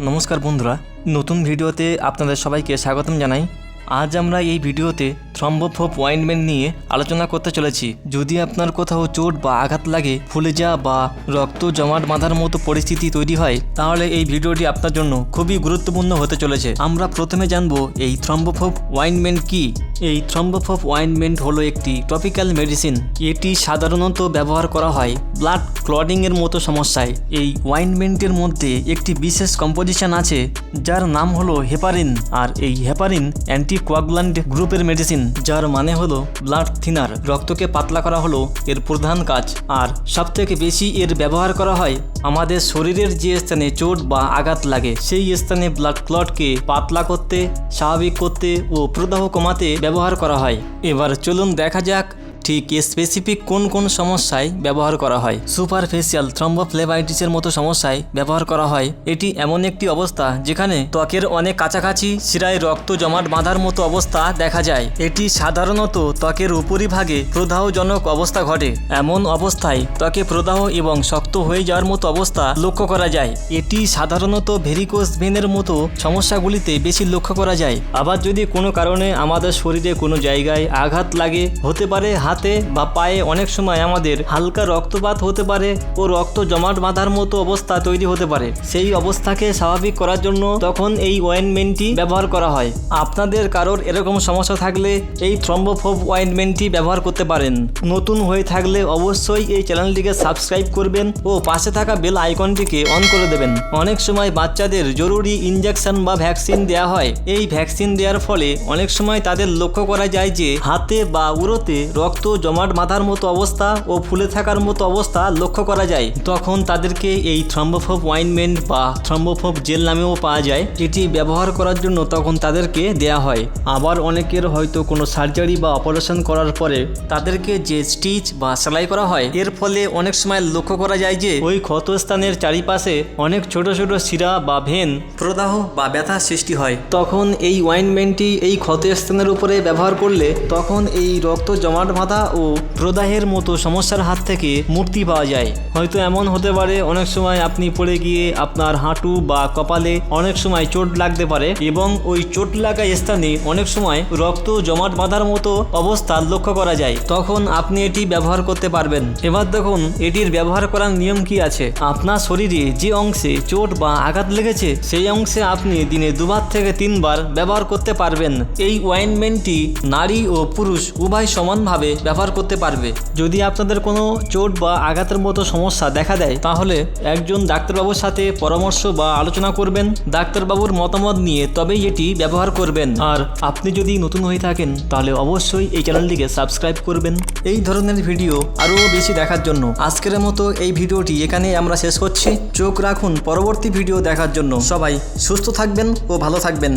নমস্কার বন্ধুরা। নতুন ভিডিওতে আপনাদের সবাইকে স্বাগতম জানাই। আজ আমরা এই ভিডিওতে থ্রম্বোফোপ ওয়াইনমেন্ট নিয়ে আলোচনা করতে চলেছি। যদি আপনার কোথাও চোট বা আঘাত লাগে, ফুলে যাওয়া বা রক্ত জমাট বাঁধার মতো পরিস্থিতি তৈরি হয়, তাহলে এই ভিডিওটি আপনার জন্য খুবই গুরুত্বপূর্ণ হতে চলেছে। আমরা প্রথমে জানব এই থ্রম্বোফোপ ওয়াইনমেন্ট কি? এই থ্রম্বোফোপ ওয়াইনমেন্ট হলো একটি টপিক্যাল মেডিসিন এটি সাধারণত ব্যবহার করা হয় ব্লাড ক্লডিংয়ের মতো সমস্যায়। এই ওয়াইনমেন্টের মধ্যে একটি বিশেষ কম্পোজিশন আছে, যার নাম হলো হেপারিন আর এই হেপারিন অ্যান্টিকোয়াগুলান্ট গ্রুপের মেডিসিন যার মানে হল ব্লাড থিনার রক্তকে পাতলা করা হলো এর প্রধান কাজ। আর সবথেকে বেশি এর ব্যবহার করা হয় আমাদের শরীরের যে স্থানে চোট বা আঘাত লাগে, সেই স্থানে ব্লাড ক্লটকে পাতলা করতে, স্বাভাবিক করতে ও প্রদাহ কমাতে ব্যবহার করা হয়। এবার চলুন দেখা যাক ঠিক স্পেসিফিক কোন কোন সমস্যায় ব্যবহার করা হয়? সুপারফেসিয়াল থ্রম্বোফ্লেভাইটিসের মতো সমস্যায় ব্যবহার করা হয়। এটি এমন একটি অবস্থা যেখানে ত্বকের অনেক কাছাকাছি শিরায় রক্ত জমাট বাঁধার মতো অবস্থা দেখা যায়। এটি সাধারণত ত্বকের উপরিভাগে প্রদাহজনক অবস্থা ঘটে। এমন অবস্থায় ত্বকে প্রদাহ এবং শক্ত হয়ে যাওয়ার মতো অবস্থা লক্ষ্য করা যায়। এটি সাধারণত ভেরিকোস ভেনের মতো সমস্যাগুলিতে বেশি লক্ষ্য করা যায়। আবার যদি কোনো কারণে আমাদের শরীরে কোনো জায়গায় আঘাত লাগে, হতে পারে হাতে বা পায়ে অনেক সময় আমাদের হালকা রক্তপাত হতে পারে ও রক্ত জমাট বাঁধার মতো অবস্থা তৈরি হতে পারে। সেই অবস্থাকে স্বাভাবিক করার জন্য তখন এই ওয়েনমেন্টটি ব্যবহার করা হয়। আপনাদের কারোর এরকম সমস্যা থাকলে এই থ্রম্বোফোব ওয়েনমেন্টটি ব্যবহার করতে পারেন। নতুন হয়ে থাকলে অবশ্যই এই চ্যানেলটিকে সাবস্ক্রাইব করবেন ও পাশে থাকা বেল আইকনটিকে অন করে দেবেন। অনেক সময় বাচ্চাদের জরুরি ইঞ্জেকশন বা ভ্যাকসিন দেওয়া হয়। এই ভ্যাকসিন দেওয়ার ফলে অনেক সময় তাদের লক্ষ্য করা যায় যে হাতে বা উড়োতে রক্ত জমাট বাঁধার মতো অবস্থা ও ফুলে থাকার মতো অবস্থা লক্ষ্য করা যায়। তখন তাদেরকে এই থ্রম্বোফোব ওয়াইনমেন্ট বা থ্রম্বোফোব জেল নামেও পাওয়া যায়। এটি ব্যবহার করার জন্য তখন তাদেরকে দেয়া হয়। আবার অনেকের হয়তো কোনো সার্জারি বা অপারেশন করার পরে তাদেরকে যে স্টিচ বা সেলাই করা হয়, এর ফলে অনেক সময় লক্ষ্য করা যায় যে ওই ক্ষতস্থানের চারিপাশে অনেক ছোট ছোট শিরা বা ভেন প্রদাহ বা ব্যথা সৃষ্টি হয়। তখন এই ওয়াইনমেন্টটি এই ক্ষতস্থানের উপরে ব্যবহার করলে তখন এই রক্ত জমাট বাঁধা ও প্রদাহের মতো সমস্যার হাত থেকে মুক্তি পাওয়া যায়। হয়তো এমন হতে পারে, অনেক সময় আপনি পড়ে গিয়ে আপনার হাঁটু বা কপালে অনেক সময় চোট লাগতে পারে এবং ওই চোট লাগা স্থানে অনেক সময় রক্ত জমাট বাঁধার মতো অবস্থা লক্ষ্য করা যায়। তখন আপনি এটি ব্যবহার করতে পারবেন। এবার দেখুন, এটির ব্যবহার করার নিয়ম কি আছে? আপনার শরীরে যে অংশে চোট বা আঘাত লেগেছে, সেই অংশে আপনি দিনে দুবার থেকে তিনবার ব্যবহার করতে পারবেন। এই ওয়াইনমেন্টটি নারী ও পুরুষ উভয় সমানভাবে ব্যবহার করতে পারবে। যদি আপনাদের কোনো চোট বা আঘাতের মতো সমস্যা দেখা দেয়, তাহলে একজন ডাক্তারবাবুর সাথে পরামর্শ বা আলোচনা করবেন। ডাক্তারবাবুর মতামত নিয়ে তবেই এটি ব্যবহার করবেন। আর আপনি যদি নতুন হয়ে থাকেন, তাহলে অবশ্যই এই চ্যানেলটিকে সাবস্ক্রাইব করবেন। এই ধরনের ভিডিও আরও বেশি দেখার জন্য আজকের মতো এই ভিডিওটি এখানে আমরা শেষ করছি। চোখ রাখুন পরবর্তী ভিডিও দেখার জন্য। সবাই সুস্থ থাকবেন ও ভালো থাকবেন।